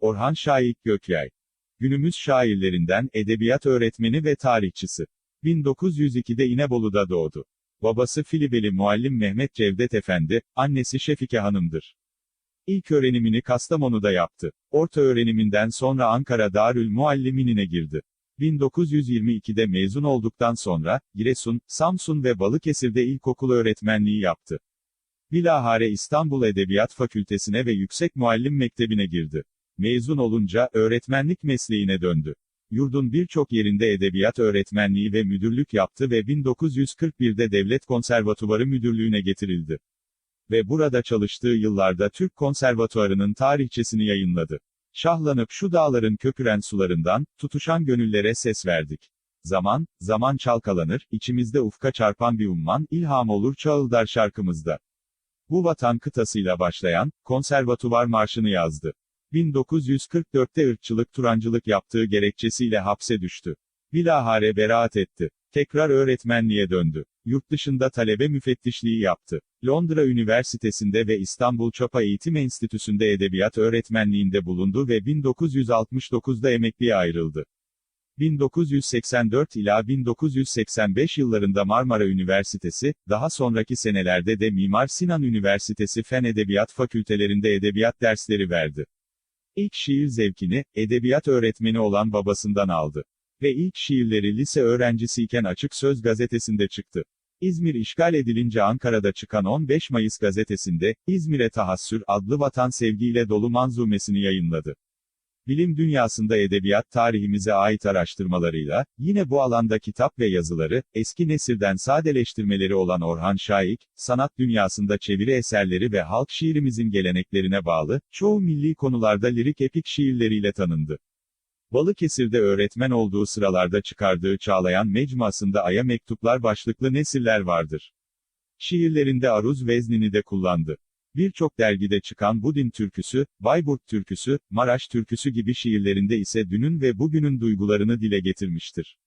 Orhan Şahik Gökyay. Günümüz şairlerinden edebiyat öğretmeni ve tarihçisi. 1902'de İnebolu'da doğdu. Babası Filibeli Muallim Mehmet Cevdet Efendi, annesi Şefike Hanım'dır. İlk öğrenimini Kastamonu'da yaptı. Orta öğreniminden sonra Ankara Darül Muallimine girdi. 1922'de mezun olduktan sonra, Giresun, Samsun ve Balıkesir'de ilkokul öğretmenliği yaptı. Bilahare İstanbul Edebiyat Fakültesine ve Yüksek Muallim Mektebi'ne girdi. Mezun olunca, öğretmenlik mesleğine döndü. Yurdun birçok yerinde edebiyat öğretmenliği ve müdürlük yaptı ve 1941'de Devlet Konservatuvarı Müdürlüğüne getirildi. Ve burada çalıştığı yıllarda Türk Konservatuvarı'nın tarihçesini yayınladı. Şahlanıp şu dağların köpüren sularından, tutuşan gönüllere ses verdik. Zaman, zaman çalkalanır, içimizde ufka çarpan bir umman, ilham olur çağıldar şarkımızda. Bu vatan kıtasıyla başlayan, konservatuvar marşını yazdı. 1944'te ırkçılık turancılık yaptığı gerekçesiyle hapse düştü. Bilahare beraat etti. Tekrar öğretmenliğe döndü. Yurt dışında talebe müfettişliği yaptı. Londra Üniversitesi'nde ve İstanbul Çapa Eğitim Enstitüsü'nde edebiyat öğretmenliğinde bulundu ve 1969'da emekliye ayrıldı. 1984 ila 1985 yıllarında Marmara Üniversitesi, daha sonraki senelerde de Mimar Sinan Üniversitesi Fen Edebiyat Fakültelerinde edebiyat dersleri verdi. İlk şiir zevkini, edebiyat öğretmeni olan babasından aldı. Ve ilk şiirleri lise öğrencisiyken Açık Söz gazetesinde çıktı. İzmir işgal edilince Ankara'da çıkan 15 Mayıs gazetesinde, İzmir'e Tahassür adlı vatan sevgiyle dolu manzumesini yayınladı. Bilim dünyasında edebiyat tarihimize ait araştırmalarıyla, yine bu alanda kitap ve yazıları, eski nesirden sadeleştirmeleri olan Orhan Şahik, sanat dünyasında çeviri eserleri ve halk şiirimizin geleneklerine bağlı, çoğu milli konularda lirik epik şiirleriyle tanındı. Balıkesir'de öğretmen olduğu sıralarda çıkardığı Çağlayan Mecmuası'nda Aya Mektuplar başlıklı nesiller vardır. Şiirlerinde aruz veznini de kullandı. Birçok dergide çıkan Budin türküsü, Bayburt türküsü, Maraş türküsü gibi şiirlerinde ise dünün ve bugünün duygularını dile getirmiştir.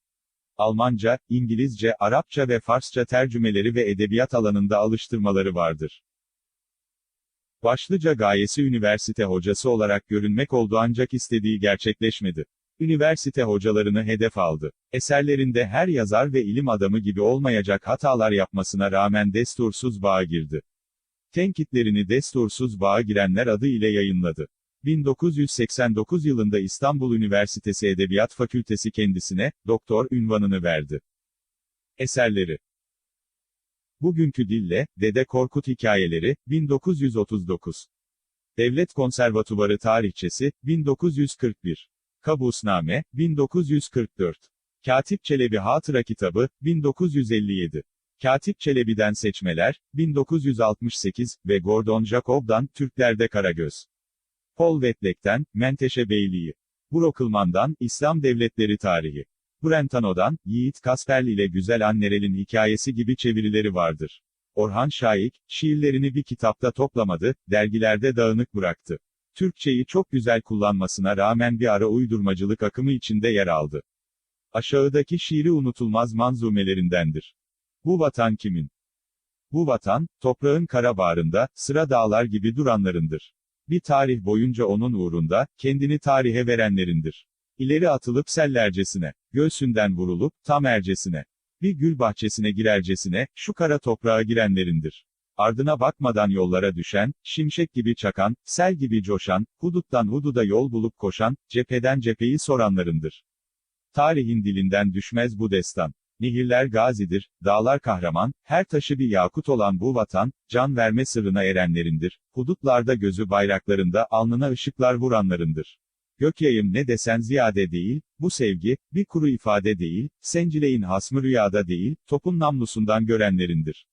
Almanca, İngilizce, Arapça ve Farsça tercümeleri ve edebiyat alanında alıştırmaları vardır. Başlıca gayesi üniversite hocası olarak görünmek oldu ancak istediği gerçekleşmedi. Üniversite hocalarını hedef aldı. Eserlerinde her yazar ve ilim adamı gibi olmayacak hatalar yapmasına rağmen destursuz bağa girdi. Tenkitlerini destursuz bağa girenler adı ile yayınladı. 1989 yılında İstanbul Üniversitesi Edebiyat Fakültesi kendisine, doktor ünvanını verdi. Eserleri Bugünkü dille, Dede Korkut Hikayeleri, 1939. Devlet Konservatuvarı Tarihçesi, 1941. Kabusname, 1944. Katip Çelebi Hatıra Kitabı, 1957. Katip Çelebi'den Seçmeler, 1968 ve Gordon Jacob'dan Türklerde Karagöz. Paul Wetlek'ten, Menteşe Beyliği. Brockleman'dan, İslam Devletleri Tarihi. Brentano'dan, Yiğit Kasperli ile Güzel Annerel'in hikayesi gibi çevirileri vardır. Orhan Şahik, şiirlerini bir kitapta toplamadı, dergilerde dağınık bıraktı. Türkçeyi çok güzel kullanmasına rağmen bir ara uydurmacılık akımı içinde yer aldı. Aşağıdaki şiiri unutulmaz manzumelerindendir. Bu vatan kimin? Bu vatan, toprağın kara bağrında, sıra dağlar gibi duranlarındır. Bir tarih boyunca onun uğrunda, kendini tarihe verenlerindir. İleri atılıp sellercesine, göğsünden vurulup, tam ercesine, bir gül bahçesine girercesine, şu kara toprağa girenlerindir. Ardına bakmadan yollara düşen, şimşek gibi çakan, sel gibi coşan, huduttan hududa yol bulup koşan, cepheden cepheyi soranlarındır. Tarihin dilinden düşmez bu destan. Nehirler gazidir, dağlar kahraman, her taşı bir yakut olan bu vatan, can verme sırrına erenlerindir. Hudutlarda gözü bayraklarında, alnına ışıklar vuranlarındır. Gökyayım ne desen ziyade değil, bu sevgi, bir kuru ifade değil, sencileyin hasmı rüyada değil, topun namlusundan görenlerindir.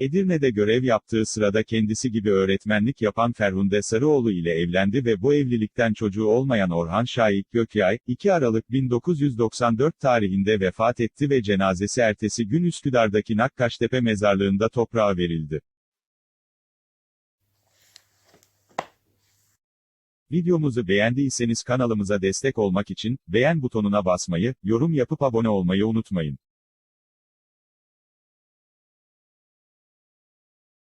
Edirne'de görev yaptığı sırada kendisi gibi öğretmenlik yapan Ferhunde Sarıoğlu ile evlendi ve bu evlilikten çocuğu olmayan Orhan Şahik Gökyay, 2 Aralık 1994 tarihinde vefat etti ve cenazesi ertesi gün Üsküdar'daki Nakkaştepe mezarlığında toprağa verildi. Videomuzu beğendiyseniz kanalımıza destek olmak için, beğen butonuna basmayı, yorum yapıp abone olmayı unutmayın.